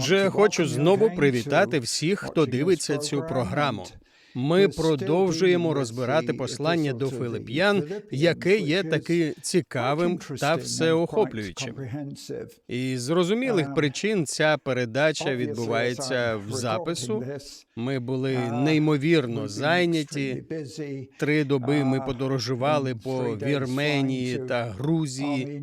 Отже, хочу знову привітати всіх, хто дивиться цю програму. Ми продовжуємо розбирати послання до Филип'ян, яке є таки цікавим та всеохоплюючим. І зрозумілих причин ця передача відбувається в запису. Ми були неймовірно зайняті. Три доби ми подорожували по Вірменії та Грузії,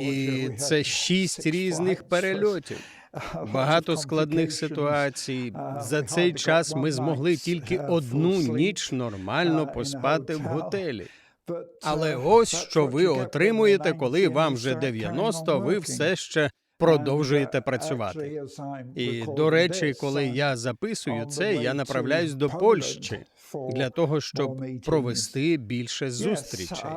і це шість різних перельотів. Багато складних ситуацій. За цей час ми змогли тільки одну ніч нормально поспати в готелі. Але ось що ви отримуєте, коли вам вже 90, ви все ще продовжуєте працювати. І до речі, коли я записую це, я направляюсь до Польщі для того, щоб провести більше зустрічей.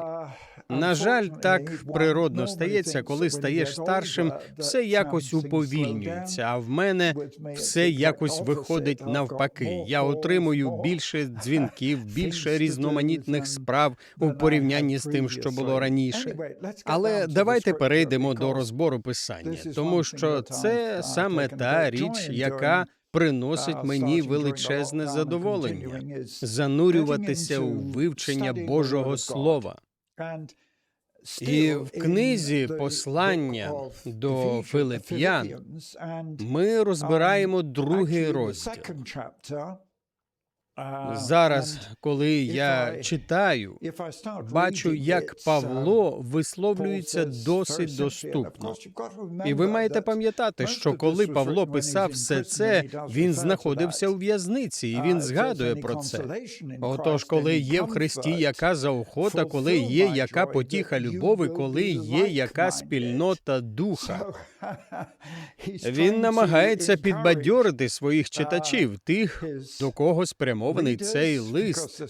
На жаль, так природно стається, коли стаєш старшим, все якось уповільнюється. А в мене все якось виходить навпаки. Я отримую більше дзвінків, більше різноманітних справ у порівнянні з тим, що було раніше. Але давайте перейдемо до розбору писання, тому що це саме та річ, яка приносить мені величезне задоволення занурюватися у вивчення Божого Слова. І в книзі послання до Филип'ян ми розбираємо другий розділ. Зараз, коли я читаю, бачу, як Павло висловлюється досить доступно. І ви маєте пам'ятати, що коли Павло писав все це, він знаходився у в'язниці, і він згадує про це. Отож, коли є в Христі яка заохота, коли є яка потіха любові, коли є яка спільнота духа. Він намагається підбадьорити своїх читачів, тих, до кого спрямований цей лист,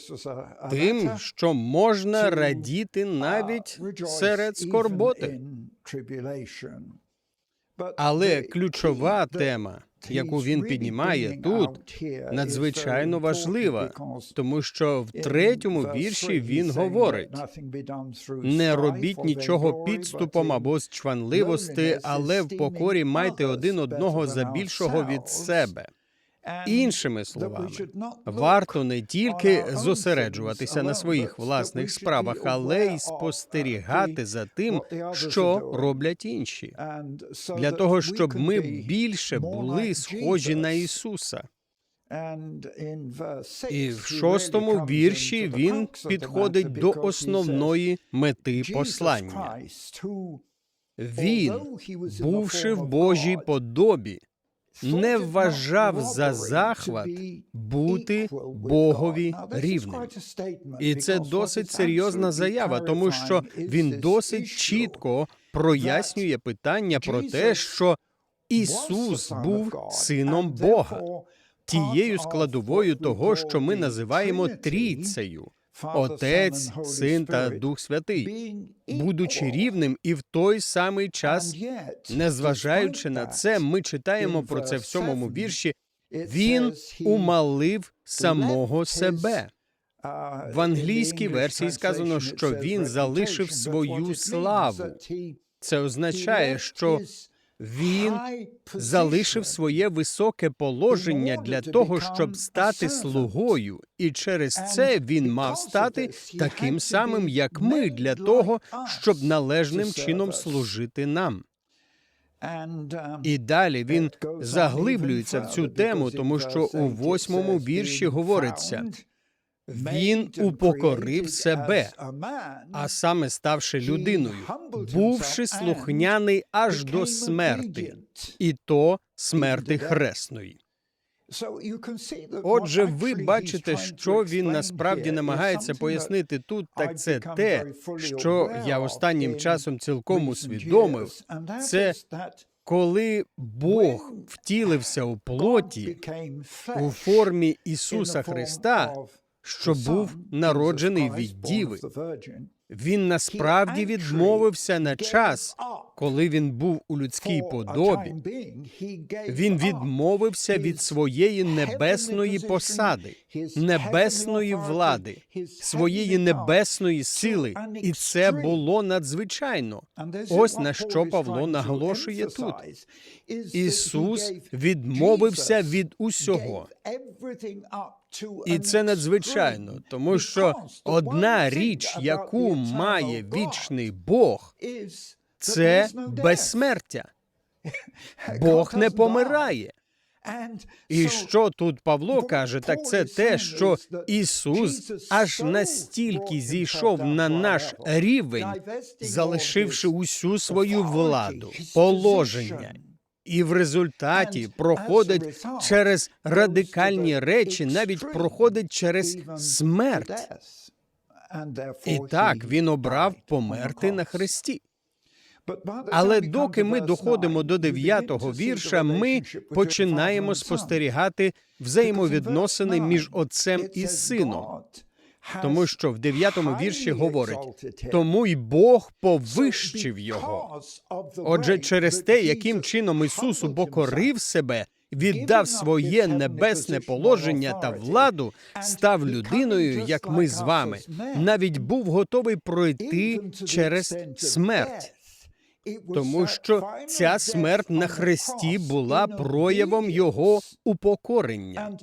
тим, що можна радіти навіть серед скорботи. Але ключова тема, яку він піднімає тут, надзвичайно важлива, тому що в третьому вірші він говорить: не робіть нічого підступом або з чванливости, але в покорі майте один одного за більшого від себе. Іншими словами, варто не тільки зосереджуватися на своїх власних справах, але й спостерігати за тим, що роблять інші, для того, щоб ми більше були схожі на Ісуса. І в шостому вірші він підходить до основної мети послання. Він, бувши в Божій подобі, не вважав за захват бути Богові рівним. І це досить серйозна заява, тому що він досить чітко прояснює питання про те, що Ісус був сином Бога, тією складовою того, що ми називаємо трійцею. Отець, Син та Дух Святий, будучи рівним, і в той самий час, незважаючи на це, ми читаємо про це в сьомому вірші. Він умалив самого себе. В англійській версії сказано, що він залишив свою славу. Це означає, що він залишив своє високе положення для того, щоб стати слугою, і через це він мав стати таким самим, як ми, для того, щоб належним чином служити нам. І далі він заглиблюється в цю тему, тому що у восьмому вірші говориться. Він упокорив себе, а саме ставши людиною, бувши слухняний аж до смерти, і то смерти хресної. Отже, ви бачите, що він насправді намагається пояснити тут, так це те, що я останнім часом цілком усвідомив, це коли Бог втілився у плоті у формі Ісуса Христа, що був народжений від діви. Він насправді відмовився на час, Коли він був у людській подобі, він відмовився від своєї небесної посади, небесної влади, своєї небесної сили, і це було надзвичайно. Ось на що Павло наголошує тут. Ісус відмовився від усього. І це надзвичайно, тому що одна річ, яку має вічний Бог, це безсмертя. Бог не помирає. І що тут Павло каже, так це те, що Ісус аж настільки зійшов на наш рівень, залишивши усю свою владу, положення, і в результаті проходить через радикальні речі, навіть проходить через смерть. І так він обрав померти на хресті. Але доки ми доходимо до дев'ятого вірша, ми починаємо спостерігати взаємовідносини між отцем і сином. Тому що в дев'ятому вірші говорить тому й Бог повищив його. Отже, через те, яким чином Ісус упокорив себе, віддав своє небесне положення та владу, став людиною, як ми з вами, навіть був готовий пройти через смерть. Тому що ця смерть на хресті була проявом його упокорення.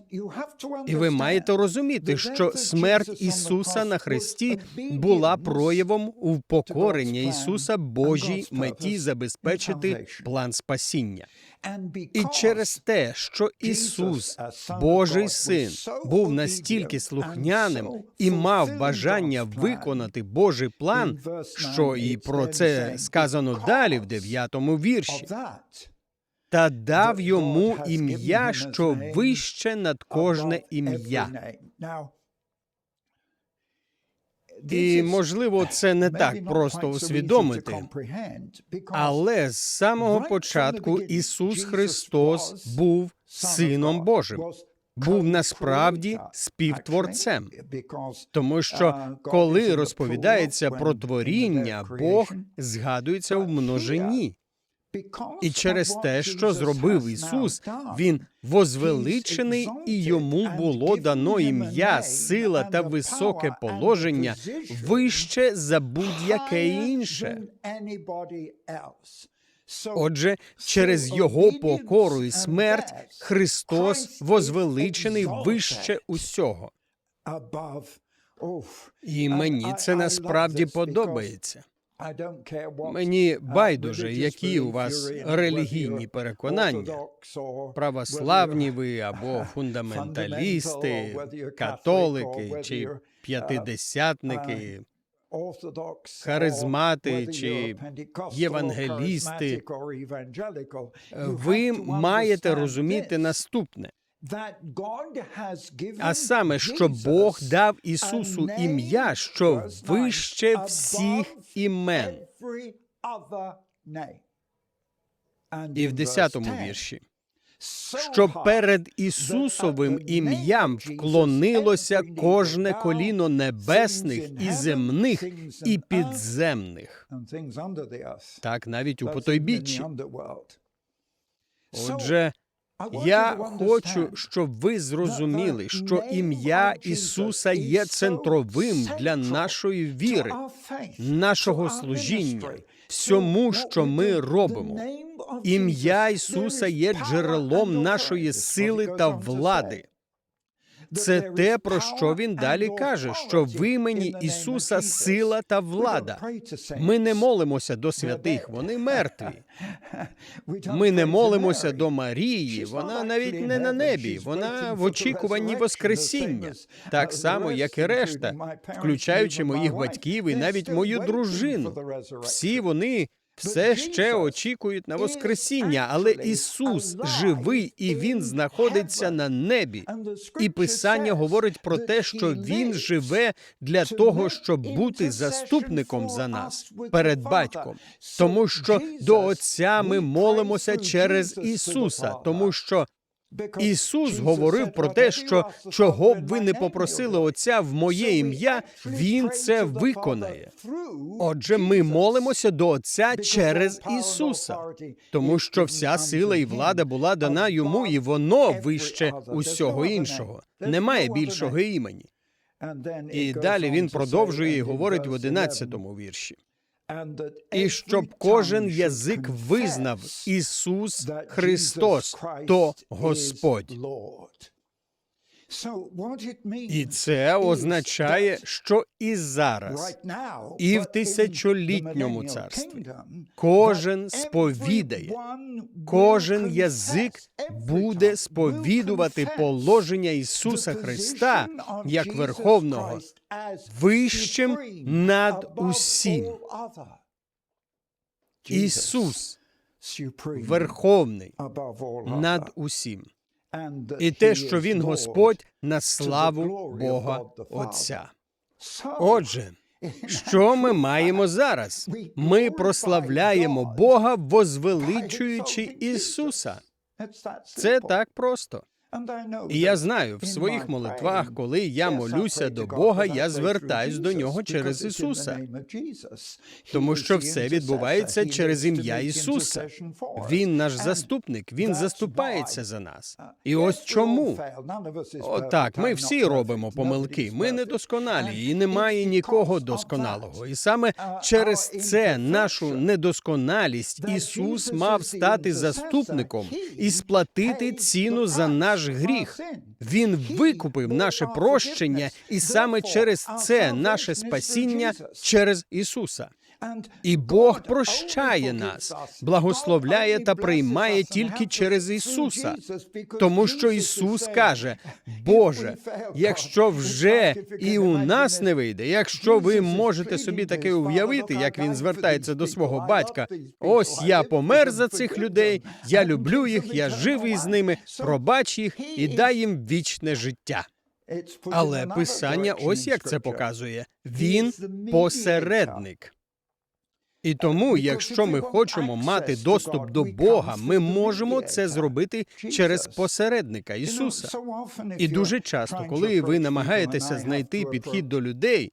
І ви маєте розуміти, що смерть Ісуса на хресті була проявом упокорення Ісуса Божій меті забезпечити план спасіння. І через те, що Ісус, Божий син, був настільки слухняним і мав бажання виконати Божий план, що і про це сказано далі в дев'ятому вірші, та дав йому ім'я, що вище над кожне ім'я. І можливо, це не так просто усвідомити, але з самого початку Ісус Христос був Сином Божим, був насправді співтворцем. Тому що коли розповідається про творіння, Бог згадується в множині. І через те, що зробив Ісус, Він возвеличений, і йому було дано ім'я, сила та високе положення вище за будь-яке інше. Отже, через його покору і смерть Христос возвеличений вище усього. І мені це насправді подобається. Мені байдуже, які у вас релігійні переконання, православні ви або фундаменталісти, католики чи п'ятидесятники, харизмати чи євангелісти. Ви маєте розуміти наступне. А саме, що Бог дав Ісусу ім'я, що вище всіх імен. І в десятому вірші, що перед Ісусовим ім'ям вклонилося кожне коліно небесних і земних і підземних. Так навіть у потойбіччі. Отже, я хочу, щоб ви зрозуміли, що ім'я Ісуса є центровим для нашої віри, нашого служіння, всьому, що ми робимо. Ім'я Ісуса є джерелом нашої сили та влади. Це те, про що він далі каже, що в імені Ісуса сила та влада. Ми не молимося до святих, вони мертві. Ми не молимося до Марії, вона навіть не на небі, вона в очікуванні Воскресіння, так само, як і решта, включаючи моїх батьків і навіть мою дружину. Всі вони все ще очікують на Воскресіння, але Ісус живий і Він знаходиться на небі. І Писання говорить про те, що Він живе для того, щоб бути заступником за нас перед батьком, тому що до Отця ми молимося через Ісуса, тому що Ісус говорив про те, що чого б ви не попросили Отця в моє ім'я, Він це виконає. Отже, ми молимося до Отця через Ісуса, тому що вся сила і влада була дана йому, і воно вище усього іншого. Немає більшого імені. І далі він продовжує і говорить в 11-му вірші. І щоб кожен язик визнав Ісус Христос, то Господь. І це означає, що і зараз, і в тисячолітньому царстві кожен сповідає, кожен язик буде сповідувати положення Ісуса Христа як Верховного вищим над усім. Ісус Верховний над усім. І те, що Він Господь на славу Бога Отця. Отже, що ми маємо зараз? Ми прославляємо Бога, возвеличуючи Ісуса. Це так просто. І я знаю, в своїх молитвах, коли я молюся до Бога, я звертаюсь до нього через Ісуса, тому що все відбувається через ім'я Ісуса. Він наш заступник, він заступається за нас. І ось чому отак. Ми всі робимо помилки. Ми недосконалі, і немає нікого досконалого. І саме через це нашу недосконалість Ісус мав стати заступником і сплатити ціну за наш гріх. Він викупив наше прощення, і саме через це наше спасіння черезІсуса. І Бог прощає нас, благословляє та приймає тільки через Ісуса, тому що Ісус каже: Боже, якщо вже і у нас не вийде, якщо ви можете собі таке уявити, як він звертається до свого батька, ось я помер за цих людей, я люблю їх, я живий з ними, пробач їх і дай їм вічне життя. Але писання, ось як це показує: він посередник. І тому, якщо ми хочемо мати доступ до Бога, ми можемо це зробити через посередника Ісуса. І дуже часто, коли ви намагаєтеся знайти підхід до людей,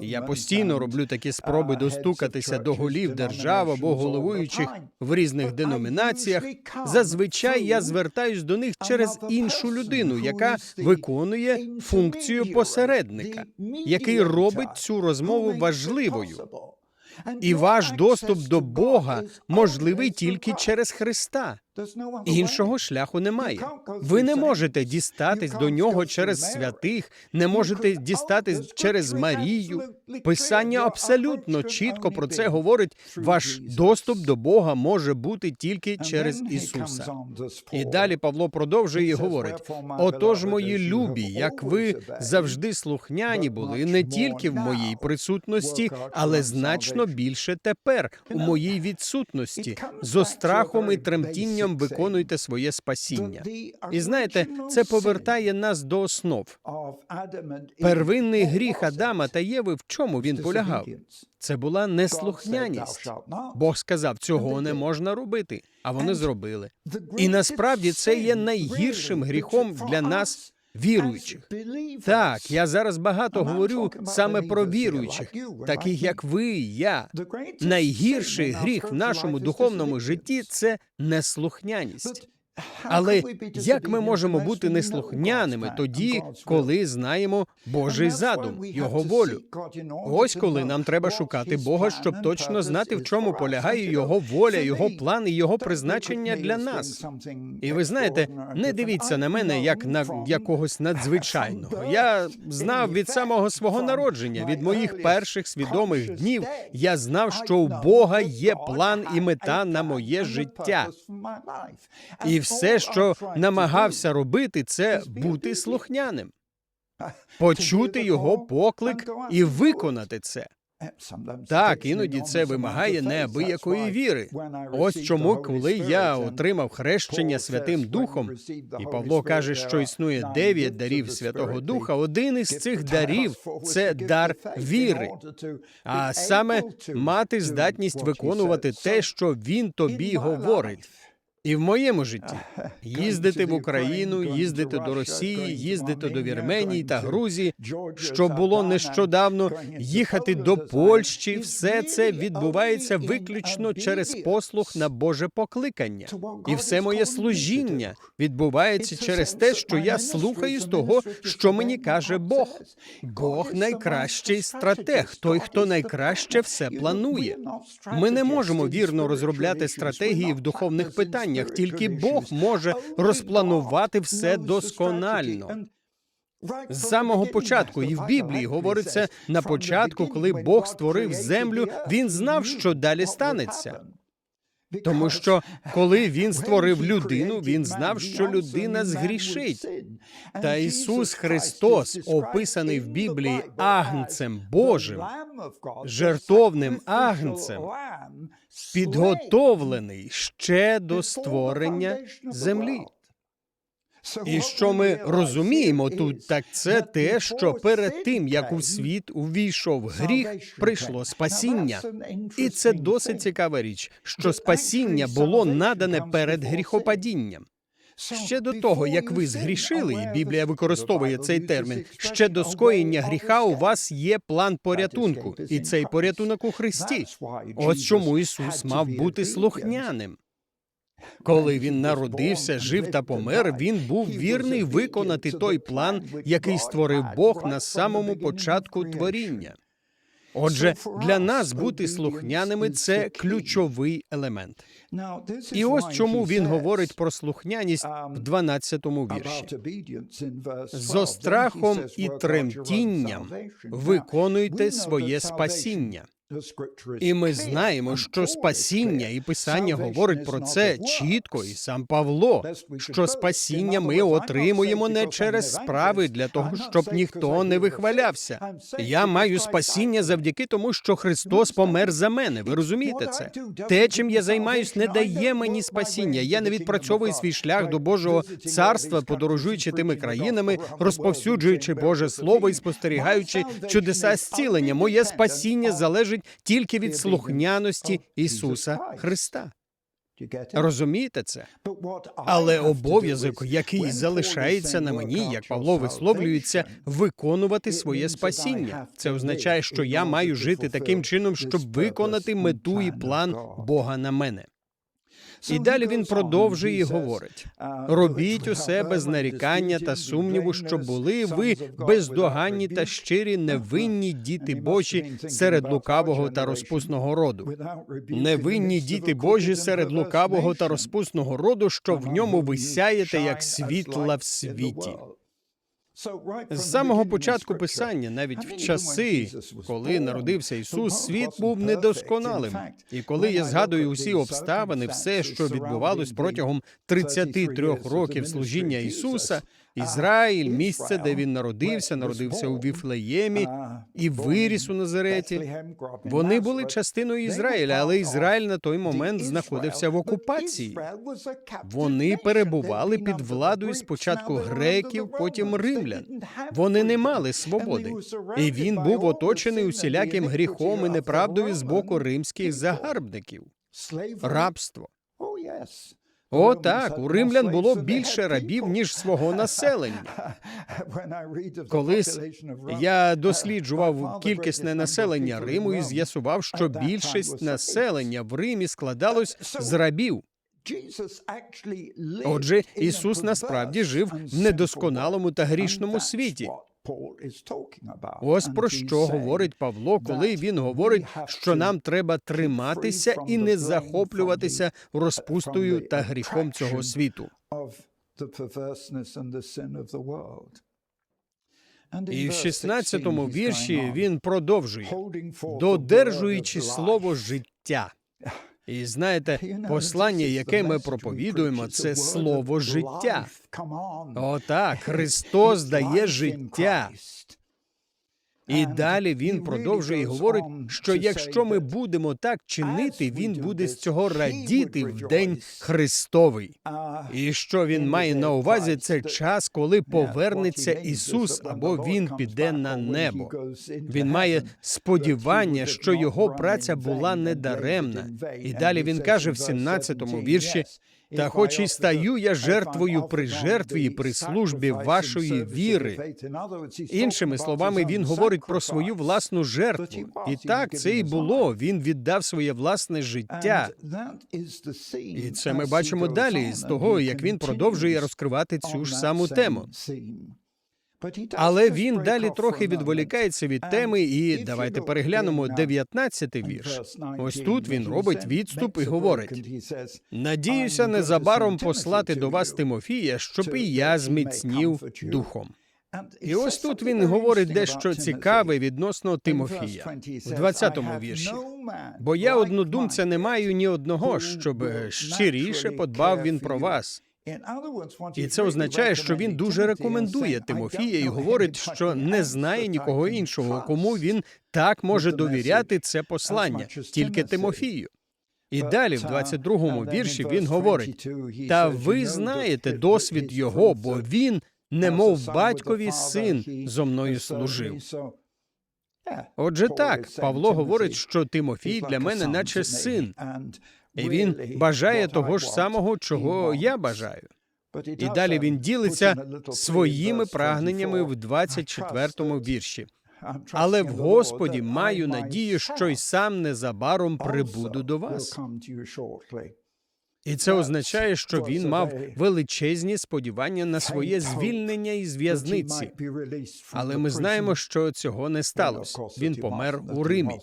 я постійно роблю такі спроби достукатися до голів держав або головуючих в різних деномінаціях. Зазвичай я звертаюсь до них через іншу людину, яка виконує функцію посередника, який робить цю розмову важливою. І ваш доступ до Бога можливий тільки через Христа. Іншого шляху немає. Ви не можете дістатись до нього через святих, не можете дістатись через Марію. Писання абсолютно чітко про це говорить. Ваш доступ до Бога може бути тільки через Ісуса. І далі Павло продовжує і говорить: отож, мої любі, як ви завжди слухняні були не тільки в моїй присутності, але значно більше тепер, у моїй відсутності, зо страхом і тремтінням виконуйте своє спасіння. І знаєте, це повертає нас до основ. Первинний гріх Адама та Єви в чому він полягав? Це була неслухняність. Бог сказав, цього не можна робити, а вони зробили. І насправді це є найгіршим гріхом для нас. Віруючих так, я зараз багато говорю саме про віруючих, таких як ви, і я. Найгірший гріх в нашому духовному житті це неслухняність. Але як ми можемо бути неслухняними тоді, коли знаємо Божий задум, його волю? Ось коли нам треба шукати Бога, щоб точно знати, в чому полягає його воля, його план і його призначення для нас. І ви знаєте, не дивіться на мене як на якогось надзвичайного. Я знав від самого свого народження, від моїх перших свідомих днів. Я знав, що у Бога є план і мета на моє життя. І все, що намагався робити, це бути слухняним, почути його поклик і виконати це. Так, іноді це вимагає неабиякої віри. Ось чому, коли я отримав хрещення Святим Духом, і Павло каже, що існує дев'ять дарів Святого Духа. Один із цих дарів це дар віри, а саме мати здатність виконувати те, що він тобі говорить. І в моєму житті. Їздити в Україну, їздити до Росії, їздити до Вірменії та Грузії, що було нещодавно, їхати до Польщі, все це відбувається виключно через послух на Боже покликання. І все моє служіння відбувається через те, що я слухаю з того, що мені каже Бог. Бог найкращий стратег, той, хто найкраще все планує. Ми не можемо вірно розробляти стратегії в духовних питаннях, тільки Бог може розпланувати все досконально. З самого початку і в Біблії говориться на початку, коли Бог створив землю, він знав, що далі станеться. Тому що коли він створив людину, він знав, що людина згрішить. Та Ісус Христос, описаний в Біблії агнцем Божим, жертовним агнцем, підготовлений ще до створення землі. І що ми розуміємо тут, так це те, що перед тим як у світ увійшов гріх, прийшло спасіння. І це досить цікава річ, що спасіння було надане перед гріхопадінням. Ще до того, як ви згрішили, і Біблія використовує цей термін, ще до скоєння гріха у вас є план порятунку, і цей порятунок у Христі. Ось чому Ісус мав бути слухняним. Коли він народився, жив та помер, він був вірний виконати той план, який створив Бог на самому початку творіння. Отже, для нас бути слухняними це ключовий елемент. І ось чому він говорить про слухняність в 12-му вірші. Зо страхом і тремтінням виконуйте своє спасіння. І ми знаємо, що спасіння і писання говорить про це чітко, і сам Павло, що спасіння ми отримуємо не через справи для того, щоб ніхто не вихвалявся. Я маю спасіння завдяки тому, що Христос помер за мене. Ви розумієте це? Те, чим я займаюсь, не дає мені спасіння. Я не відпрацьовую свій шлях до Божого царства, подорожуючи тими країнами, розповсюджуючи Боже Слово і спостерігаючи чудеса зцілення. Моє спасіння залежить тільки від слухняності Ісуса Христа. Розумієте це? Але обов'язок, який залишається на мені, як Павло висловлюється, виконувати своє спасіння. Це означає, що я маю жити таким чином, щоб виконати мету і план Бога на мене. І далі він продовжує і говорить: робіть усе без нарікання та сумніву, що були ви бездоганні та щирі, невинні діти Божі серед лукавого та розпусного роду. Невинні діти Божі серед лукавого та розпусного роду, що в ньому ви сяєте, як світла в світі. З самого початку писання, навіть в часи, коли народився Ісус, світ був недосконалим. І коли я згадую усі обставини, все, що відбувалось протягом 33 років служіння Ісуса, Ізраїль, місце, де він народився, народився у Віфлеємі і виріс у Назареті. Вони були частиною Ізраїля, але Ізраїль на той момент знаходився в окупації. Вони перебували під владою спочатку греків, потім римлян. Вони не мали свободи, і він був оточений усіляким гріхом і неправдою з боку римських загарбників. Рабство. О, так, у римлян було більше рабів, ніж свого населення. Колись я досліджував кількісне населення Риму і з'ясував, що більшість населення в Римі складалось з рабів. Отже, Ісус насправді жив в недосконалому та грішному світі. Ось про що говорить Павло, коли він говорить, що нам треба триматися і не захоплюватися розпустою та гріхом цього світу. І в 16-му вірші він продовжує додержуючи слово життя. І знаєте, послання, яке ми проповідуємо, це слово життя. Отак, Христос дає життя. І далі він продовжує і говорить, що якщо ми будемо так чинити, він буде з цього радіти в день Христовий. І що він має на увазі, це час, коли повернеться Ісус або Він піде на небо. Він має сподівання, що його праця була недаремна. І далі він каже в 17-му вірші: Та хоч і стаю я жертвою при жертві і при службі вашої віри. Іншими словами, він говорить про свою власну жертву. І так це і було. Він віддав своє власне життя. І це ми бачимо далі з того, як він продовжує розкривати цю ж саму тему. Але він далі трохи відволікається від теми, і давайте переглянемо 19-й вірш. Ось тут він робить відступ і говорить: Надіюся незабаром послати до вас Тимофія, щоб і я зміцнів духом. І ось тут він говорить дещо цікаве відносно Тимофія в 20-му вірші. Бо я однодумця не маю ні одного, щоб щиріше подбав він про вас. І це означає, що він дуже рекомендує Тимофія і говорить, що не знає нікого іншого, кому він так може довіряти це послання, тільки Тимофію. І далі, в 22-му вірші, він говорить: та ви знаєте досвід його, бо він, немов батькові син, зо мною служив. Отже, так, Павло говорить, що Тимофій для мене, наче син, і він бажає того ж самого, чого я бажаю. І далі він ділиться своїми прагненнями в 24-му вірші. Але в Господі маю надію, що й сам незабаром прибуду до вас. І це означає, що він мав величезні сподівання на своє звільнення із в'язниці. Але ми знаємо, що цього не сталося. Він помер у Римі.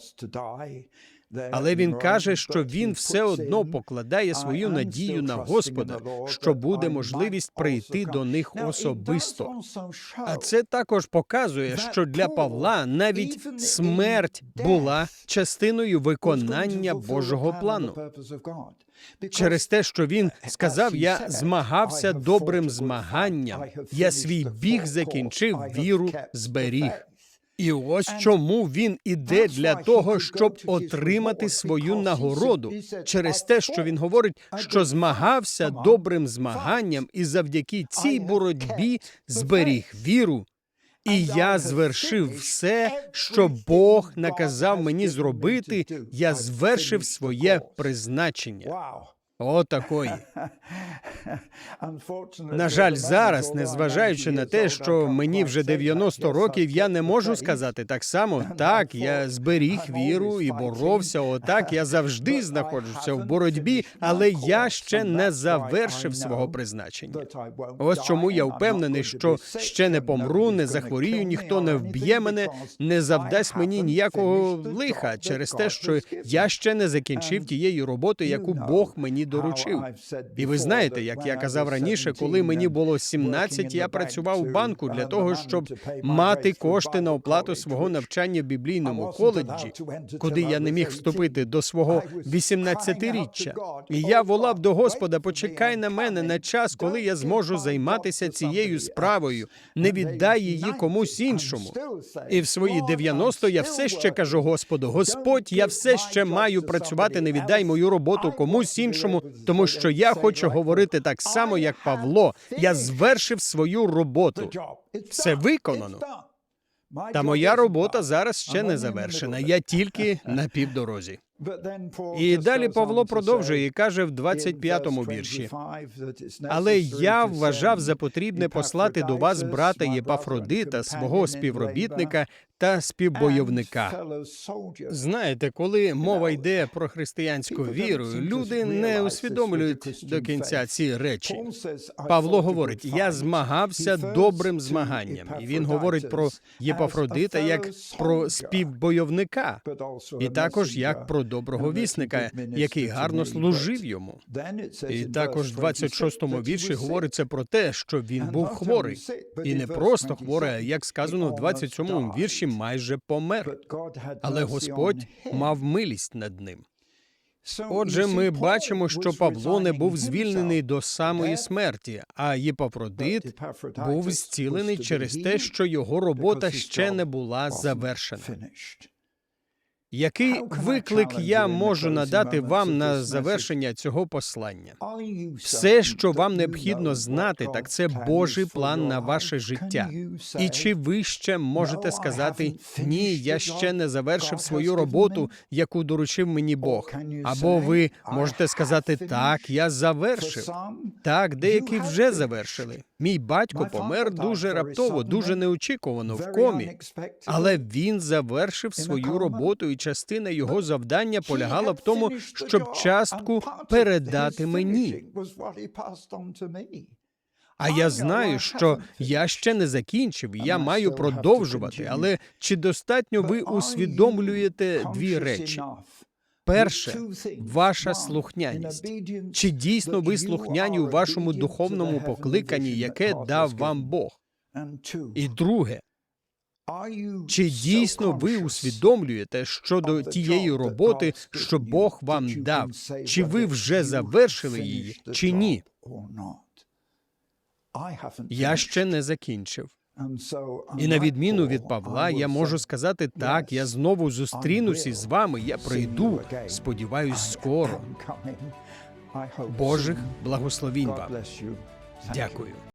Але він каже, що він все одно покладає свою надію на Господа, що буде можливість прийти до них особисто. А це також показує, що для Павла навіть смерть була частиною виконання Божого плану. Через те, що він сказав, я змагався добрим змаганням, я свій біг закінчив, віру зберіг. І ось чому він іде для того, щоб отримати свою нагороду, через те, що він говорить, що змагався добрим змаганням, і завдяки цій боротьбі зберіг віру. І я звершив все, що Бог наказав мені зробити. Я звершив своє призначення. Отакої. На жаль, зараз, незважаючи на те, що мені вже 90 років, я не можу сказати так само. Так, я зберіг віру і боровся. Отак я завжди знаходжуся в боротьбі, але я ще не завершив свого призначення. Ось чому я впевнений, що ще не помру, не захворію, ніхто не вб'є мене, не завдасть мені ніякого лиха через те, що я ще не закінчив тієї роботи, яку Бог мені доручив. І ви знаєте, як я казав раніше, коли мені було 17, я працював у банку для того, щоб мати кошти на оплату свого навчання в біблійному коледжі, куди я не міг вступити до свого 18-річчя. І я волав до Господа, почекай на мене на час, коли я зможу займатися цією справою. Не віддай її комусь іншому. І в свої 90 я все ще кажу Господу: Господь, я все ще маю працювати. Не віддай мою роботу комусь іншому, тому що я хочу говорити так само, як Павло. Я звершив свою роботу. Все виконано. Та моя робота зараз ще не завершена. Я тільки на півдорозі. І далі Павло продовжує і каже в 25-му вірші. Але я вважав за потрібне послати до вас брата Єпафродита, свого співробітника та співбойовника. Знаєте, коли мова йде про християнську віру, люди не усвідомлюють до кінця ці речі. Павло говорить: я змагався добрим змаганням, і він говорить про Єпафродита як про співбойовника, і також як про доброго вісника, який гарно служив йому. І також в 26-му вірші говориться про те, що він був хворий, і не просто хворий, як сказано в 27-му вірші, майже помер. Але Господь мав милість над ним. Отже, ми бачимо, що Павло не був звільнений до самої смерті, а Єпафродит був зцілений через те, що його робота ще не була завершена. Який виклик я можу надати вам на завершення цього послання? Все, що вам необхідно знати, так це Божий план на ваше життя. І чи ви ще можете сказати ні, я ще не завершив свою роботу, яку доручив мені Бог? Або ви можете сказати так, я завершив. Так, деякі вже завершили. Мій батько помер дуже раптово, дуже неочікувано в комі. Але він завершив свою роботу, і частина його завдання полягала в тому, щоб частку передати мені. А я знаю, що я ще не закінчив, я маю продовжувати. Але чи достатньо ви усвідомлюєте дві речі? Перше, ваша слухняність. Чи дійсно ви слухняні у вашому духовному покликанні, яке дав вам Бог? І друге, чи дійсно ви усвідомлюєте щодо тієї роботи, що Бог вам дав? Чи ви вже завершили її, чи ні? Я ще не закінчив. І на відміну від Павла, я можу сказати так, я знову зустрінусь із вами, я прийду, сподіваюсь, скоро. Божих благословінь вам. Дякую.